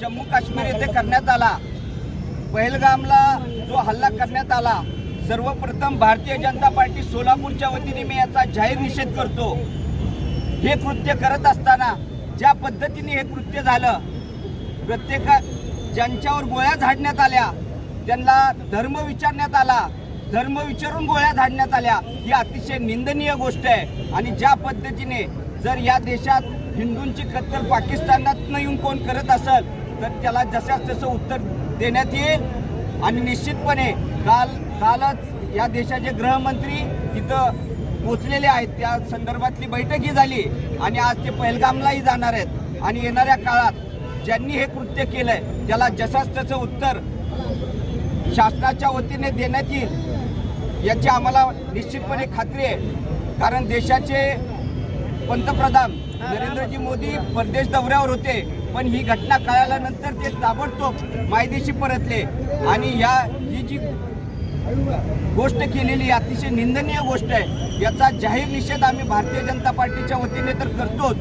जम्मू काश्मीर येथे करण्यात आला. पहलगामला जो हल्ला करण्यात आला सर्वप्रथम भारतीय जनता पार्टी सोलापूरच्या वतीने मी याचा जाहीर निषेध करतो. हे कृत्य करत असताना ज्या पद्धतीने हे कृत्य झालं प्रत्येका ज्यांच्यावर गोळ्या झाडण्यात आल्या त्यांना धर्म विचारण्यात आला. धर्म विचारून गोळ्या झाडण्यात आल्या ही अतिशय निंदनीय गोष्ट आहे. आणि ज्या पद्धतीने जर या देशात हिंदूंची कत्तल पाकिस्तानात येऊन कोण करत असेल तर त्याला जशाच तसं उत्तर देण्यात येईल. आणि निश्चितपणे काल कालच या देशाचे गृहमंत्री तिथं पोचलेले आहेत. त्या संदर्भातली बैठकही झाली आणि आज ते पहलगामलाही जाणार आहेत. आणि येणाऱ्या काळात ज्यांनी हे कृत्य केलंय त्याला जसाच त्याचं उत्तर शासनाच्या वतीने देण्यात येईल याची आम्हाला निश्चितपणे खात्री आहे. कारण देशाचे पंतप्रधान नरेंद्रजी मोदी परदेश दौऱ्यावर होते. पण ही घटना कळाल्यानंतर ते ताबडतोब मायदेशी परतले. आणि या ही जी गोष्ट केलेली अतिशय निंदनीय गोष्ट आहे याचा जाहीर निषेध आम्ही भारतीय जनता पार्टीच्या वतीने तर करतोच.